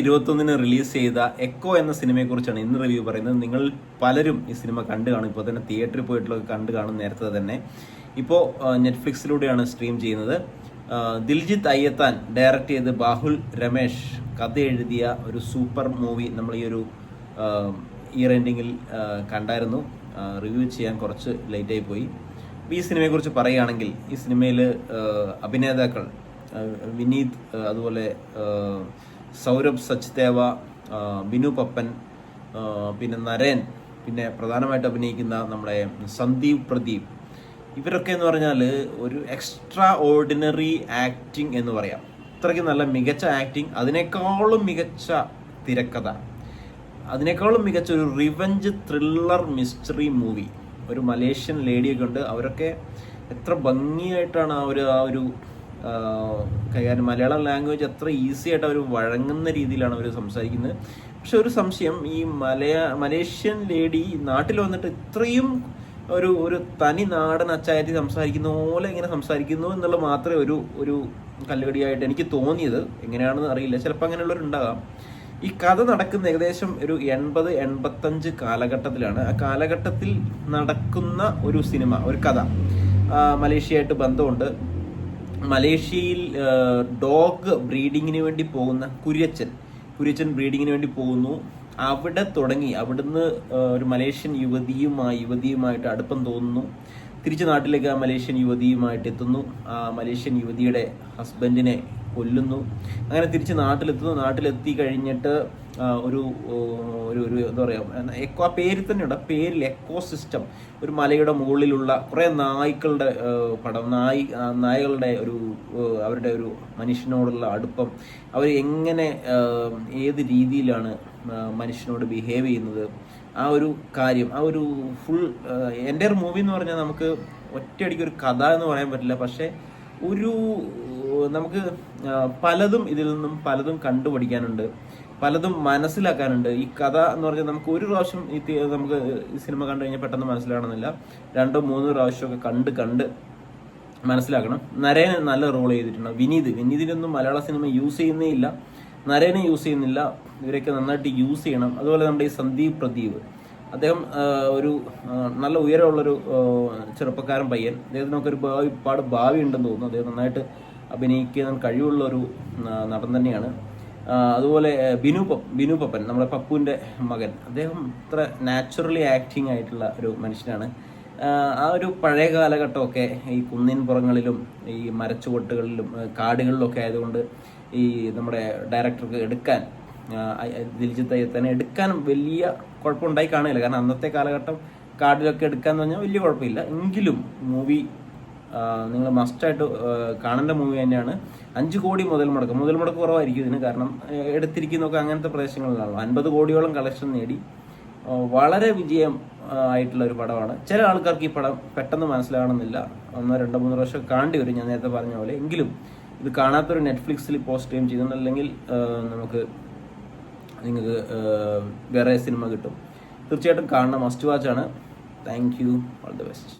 ഇരുപത്തൊന്നിന് റിലീസ് ചെയ്ത എക്കോ എന്ന സിനിമയെക്കുറിച്ചാണ് ഇന്ന് റിവ്യൂ പറയുന്നത്. നിങ്ങൾ പലരും ഈ സിനിമ കണ്ടു കാണും. ഇപ്പോൾ തന്നെ തിയേറ്ററിൽ പോയിട്ടുള്ള കണ്ടു കാണും നേരത്തെ തന്നെ. ഇപ്പോൾ നെറ്റ്ഫ്ലിക്സിലൂടെയാണ് സ്ട്രീം ചെയ്യുന്നത്. ദിൽജിത്ത് അയ്യത്താൻ ഡയറക്റ്റ് ചെയ്ത് ബാഹുൽ രമേശ് കഥ എഴുതിയ ഒരു സൂപ്പർ മൂവി നമ്മൾ ഈ ഒരു ഇയർ എൻഡിങ്ങിൽ കണ്ടായിരുന്നു. റിവ്യൂ ചെയ്യാൻ കുറച്ച് ലേറ്റായി പോയി. ഈ സിനിമയെക്കുറിച്ച് പറയുകയാണെങ്കിൽ ഈ സിനിമയിൽ അഭിനേതാക്കൾ വിനീത് അതുപോലെ സൗരഭ് സച്ദേവ ബിനു പപ്പൻ പിന്നെ നരേൻ പിന്നെ പ്രധാനമായിട്ട് അഭിനയിക്കുന്ന നമ്മുടെ സന്ദീപ് പ്രദീപ്. ഇവരൊക്കെ എന്ന് പറഞ്ഞാൽ ഒരു എക്സ്ട്രാ ഓർഡിനറി ആക്ടിങ് എന്ന് പറയാം. അത്രയ്ക്ക് നല്ല മികച്ച ആക്ടിങ് അതിനേക്കാളും മികച്ച തിരക്കഥ. അതിനേക്കാളും മികച്ച ഒരു റിവഞ്ച് ത്രില്ലർ മിസ്റ്ററി മൂവി ഒരു മലേഷ്യൻ ലേഡിയൊക്കെ ഉണ്ട്. അവരൊക്കെ എത്ര ഭംഗിയായിട്ടാണ് ആ ഒരു ആ, കൈകാര്യം. മലയാളം ലാംഗ്വേജ് അത്ര ഈസി ആയിട്ട് അവർ വഴങ്ങുന്ന രീതിയിലാണ് അവർ സംസാരിക്കുന്നത്. പക്ഷെ ഒരു സംശയം ഈ മലയാ മലേഷ്യൻ ലേഡി നാട്ടിൽ വന്നിട്ട് ഇത്രയും ഒരു ഒരു തനി നാടൻ അച്ചായത്തി സംസാരിക്കുന്ന പോലെ ഇങ്ങനെ സംസാരിക്കുന്നു എന്നുള്ള മാത്രമേ ഒരു ഒരു കല്ലുകടിയായിട്ട് എനിക്ക് തോന്നിയത്. എങ്ങനെയാണെന്ന് അറിയില്ല. ചിലപ്പോൾ അങ്ങനെയുള്ളവരുണ്ടാകാം. ഈ കഥ നടക്കുന്ന ഏകദേശം ഒരു എൺപത് എൺപത്തഞ്ച് കാലഘട്ടത്തിലാണ്. ആ കാലഘട്ടത്തിൽ നടക്കുന്ന ഒരു സിനിമ ഒരു കഥ മലേഷ്യയായിട്ട് ബന്ധമുണ്ട്. മലേഷ്യയിൽ ഡോഗ് ബ്രീഡിങ്ങിന് വേണ്ടി പോകുന്ന കുര്യച്ചൻ കുര്യച്ചൻ ബ്രീഡിങ്ങിന് വേണ്ടി പോകുന്നു. അവിടെ തുടങ്ങി. അവിടുന്ന് ഒരു മലേഷ്യൻ യുവതിയുമായി യുവതിയുമായിട്ട് അടുപ്പം തോന്നുന്നു. തിരിച്ച് നാട്ടിലേക്ക് ആ മലേഷ്യൻ യുവതിയുമായിട്ട് എത്തുന്നു. ആ മലേഷ്യൻ യുവതിയുടെ ഹസ്ബൻഡിനെ കൊല്ലുന്നു. അങ്ങനെ തിരിച്ച് നാട്ടിലെത്തുന്നു. നാട്ടിലെത്തി കഴിഞ്ഞിട്ട് ഒരു ഒരു ഒരു എന്താ പറയുക എക്കോ ആ പേരിൽ തന്നെയുണ്ട്. ആ പേരിൽ എക്കോ സിസ്റ്റം. ഒരു മലയുടെ മുകളിലുള്ള കുറേ നായ്ക്കളുടെ പടം. നായ് നായകളുടെ ഒരു അവരുടെ ഒരു മനുഷ്യനോടുള്ള അടുപ്പം. അവർ എങ്ങനെ ഏത് രീതിയിലാണ് മനുഷ്യനോട് ബിഹേവ് ചെയ്യുന്നത്? ആ ഒരു കാര്യം. ആ ഒരു ഫുൾ എന്റെ ഒരു മൂവി എന്ന് പറഞ്ഞാൽ നമുക്ക് ഒറ്റയടിക്ക് ഒരു കഥ എന്ന് പറയാൻ പറ്റില്ല. പക്ഷേ ഒരു നമുക്ക് പലതും ഇതിൽ നിന്നും പലതും കണ്ടുപഠിക്കാനുണ്ട്. പലതും മനസ്സിലാക്കാനുണ്ട്. ഈ കഥ എന്ന് പറഞ്ഞാൽ നമുക്ക് ഒരു പ്രാവശ്യം ഈ നമുക്ക് ഈ സിനിമ കണ്ടു കഴിഞ്ഞാൽ പെട്ടെന്ന് മനസ്സിലാകണമെന്നില്ല. രണ്ടോ മൂന്നോ പ്രാവശ്യമൊക്കെ കണ്ട് കണ്ട് മനസ്സിലാക്കണം. നരേൻ നല്ല റോൾ ചെയ്തിട്ടുണ്ട്. വിനീത്. വിനീതിനൊന്നും മലയാള സിനിമ യൂസ് ചെയ്യുന്നേ ഇല്ല. നരേനെ യൂസ് ചെയ്യുന്നില്ല. ഇവരൊക്കെ നന്നായിട്ട് യൂസ് ചെയ്യണം. അതുപോലെ നമ്മുടെ ഈ സന്ദീപ് പ്രദീപ്. അദ്ദേഹം ഒരു നല്ല ഉയരമുള്ളൊരു ചെറുപ്പക്കാരൻ പയ്യൻ. അദ്ദേഹത്തിനൊക്കെ ഒരു ഒരുപാട് ഭാവി ഉണ്ടെന്ന് തോന്നുന്നു. അദ്ദേഹം നന്നായിട്ട് അഭിനയിക്കാൻ കഴിവുള്ള ഒരു നടൻ തന്നെയാണ്. അതുപോലെ ബിനു പ ബിനു പപ്പൻ നമ്മുടെ പപ്പുവിന്റെ മകൻ. അദ്ദേഹം ഇത്ര നാച്ചുറലി ആക്ടിങ് ആയിട്ടുള്ള ഒരു മനുഷ്യനാണ്. ആ, ഒരു പഴയ കാലഘട്ടമൊക്കെ ഈ കുന്നിൻ പുറങ്ങളിലും ഈ മരച്ചുവട്ടുകളിലും കാടുകളിലൊക്കെ ആയതുകൊണ്ട് ഈ നമ്മുടെ ഡയറക്ടർക്ക് എടുക്കാൻ ദിൽജിത്ത് അയ്യത്തനെ എടുക്കാൻ വലിയ കുഴപ്പമുണ്ടായി കാണില്ല കാരണം അന്നത്തെ കാലഘട്ടം കാർഡിലൊക്കെ എടുക്കാന്ന് പറഞ്ഞാൽ വലിയ കുഴപ്പമില്ല. എങ്കിലും മൂവി നിങ്ങൾ മസ്റ്റായിട്ട് കാണേണ്ട മൂവി തന്നെയാണ്. അഞ്ച് കോടി മുതൽ മുടക്ക്. മുതൽ മുടക്ക് കുറവായിരിക്കും ഇതിന്. കാരണം എടുത്തിരിക്കുന്നൊക്കെ അങ്ങനത്തെ പ്രദേശങ്ങളിലാണല്ലോ. അൻപത് കോടിയോളം കളക്ഷൻ നേടി. വളരെ വിജയം ആയിട്ടുള്ള ഒരു പടമാണ്. ചില ആൾക്കാർക്ക് ഈ പടം പെട്ടെന്ന് മനസ്സിലാകണമെന്നില്ല ഒന്നോ രണ്ടോ മൂന്നോ പ്രാവശ്യം കാണേണ്ടി വരും. ഞാൻ നേരത്തെ പറഞ്ഞ പോലെ. എങ്കിലും ഇത് കാണാത്തൊരു നെറ്റ്ഫ്ലിക്സിൽ പോസ്റ്റ് സ്ട്രീം ചെയ്യുന്നുണ്ടല്ലെങ്കിൽ നമുക്ക് നിങ്ങൾക്ക് വേറെ സിനിമ കിട്ടും. തീർച്ചയായിട്ടും കാണണം. മസ്റ്റ് വാച്ച് ആണ്. Thank you all the best